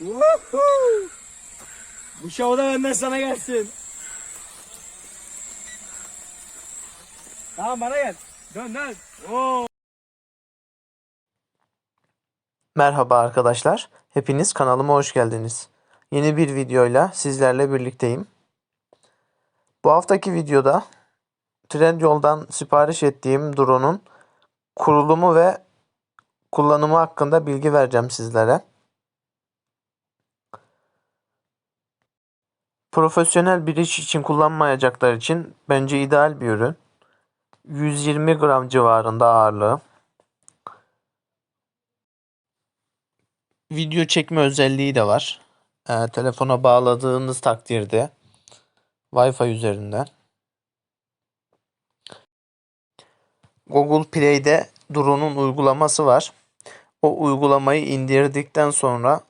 Bu şov da benden sana gelsin. Tamam bana gel. Dön dön. Oo. Merhaba arkadaşlar. Hepiniz kanalıma hoş geldiniz. Yeni bir videoyla sizlerle birlikteyim. Bu haftaki videoda Trendyol'dan sipariş ettiğim drone'un kurulumu ve kullanımı hakkında bilgi vereceğim sizlere. Profesyonel bir iş için kullanmayacaklar için bence ideal bir ürün. 120 gram civarında ağırlığı. video çekme özelliği de var. Ee, telefona bağladığınız takdirde Wi-Fi üzerinden. Google Play'de drone'un uygulaması var. O uygulamayı indirdikten sonra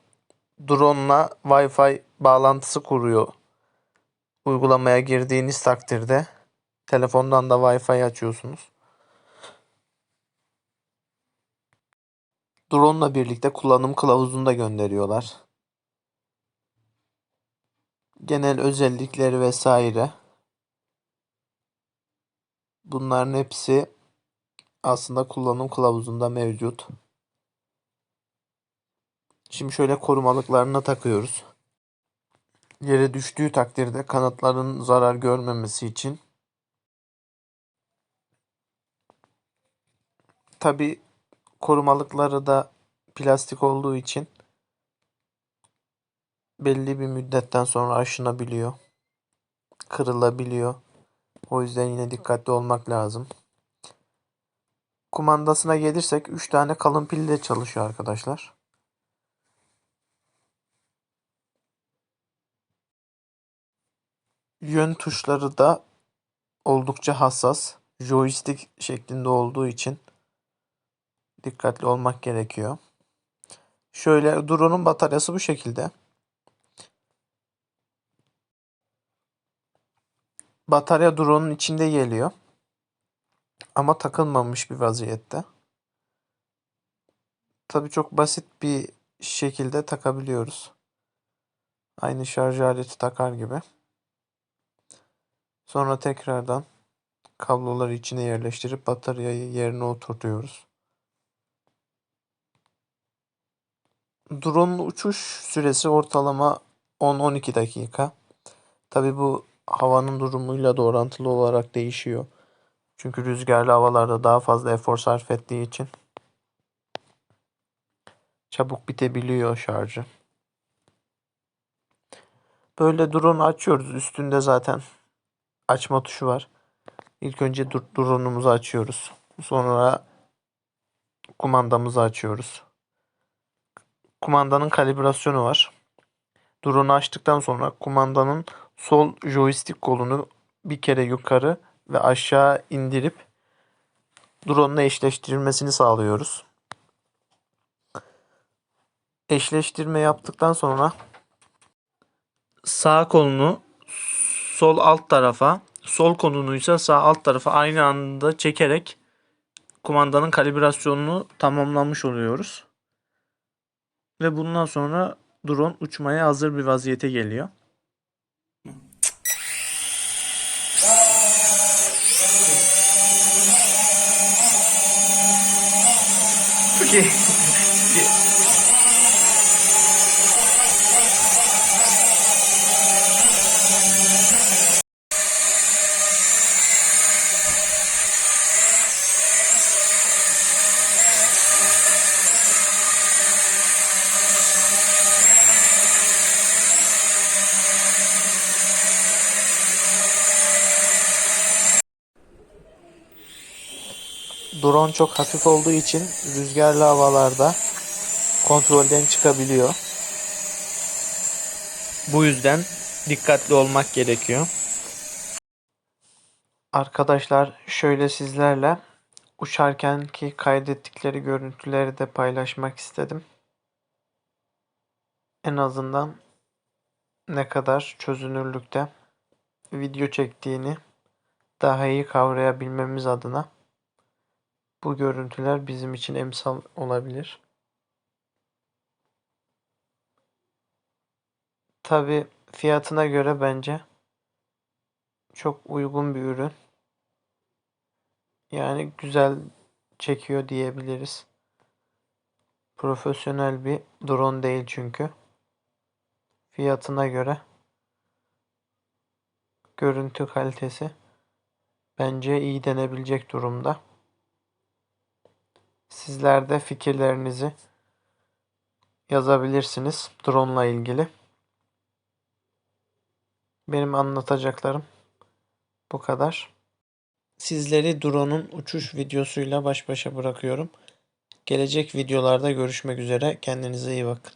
drone'la Wi-Fi bağlantısı kuruyor. Uygulamaya girdiğiniz takdirde telefondan da Wi-Fi açıyorsunuz. Drone'la birlikte kullanım kılavuzunu da gönderiyorlar. Genel özellikleri vesaire. Bunların hepsi aslında kullanım kılavuzunda mevcut. Şimdi şöyle korumalıklarına takıyoruz. Yere düştüğü takdirde kanatların zarar görmemesi için. Tabi korumalıkları da plastik olduğu için belli bir müddetten sonra aşınabiliyor. Kırılabiliyor. O yüzden yine dikkatli olmak lazım. Kumandasına gelirsek 3 tane kalın pille çalışıyor arkadaşlar. Yön tuşları da oldukça hassas. Joystick şeklinde olduğu için dikkatli olmak gerekiyor. Şöyle drone'un bataryası bu şekilde. Batarya drone'un içinde geliyor. Ama takılmamış bir vaziyette. Tabii çok basit bir şekilde takabiliyoruz. Aynı şarj aleti takar gibi. Sonra tekrardan kabloları içine yerleştirip bataryayı yerine oturtuyoruz. Drone'un uçuş süresi ortalama 10-12 dakika. Tabi bu havanın durumuyla da orantılı olarak değişiyor. Çünkü rüzgarlı havalarda daha fazla efor sarf ettiği için çabuk bitebiliyor şarjı. Böyle drone açıyoruz. Üstünde zaten açma tuşu var. İlk önce drone'umuzu açıyoruz. Sonra kumandamızı açıyoruz. Kumandanın kalibrasyonu var. Drone'u açtıktan sonra kumandanın sol joystick kolunu bir kere yukarı ve aşağı indirip drone'la eşleştirilmesini sağlıyoruz. Eşleştirme yaptıktan sonra sağ kolunu sol alt tarafa, sol kolunu ise sağ alt tarafa aynı anda çekerek kumandanın kalibrasyonunu tamamlamış oluyoruz. Ve bundan sonra drone uçmaya hazır bir vaziyete geliyor. Okay. Drone çok hafif olduğu için rüzgarlı havalarda kontrolden çıkabiliyor. Bu yüzden dikkatli olmak gerekiyor. Arkadaşlar şöyle sizlerle uçarken ki kaydettikleri görüntüleri de paylaşmak istedim. En azından ne kadar çözünürlükte video çektiğini daha iyi kavrayabilmemiz adına bu görüntüler bizim için emsal olabilir. Tabi fiyatına göre bence çok uygun bir ürün. Yani güzel çekiyor diyebiliriz. Profesyonel bir drone değil çünkü. Fiyatına göre görüntü kalitesi bence iyi denebilecek durumda. Sizler de fikirlerinizi yazabilirsiniz drone ile ilgili. Benim anlatacaklarım bu kadar. Sizleri drone'un uçuş videosuyla baş başa bırakıyorum. Gelecek videolarda görüşmek üzere. Kendinize iyi bakın.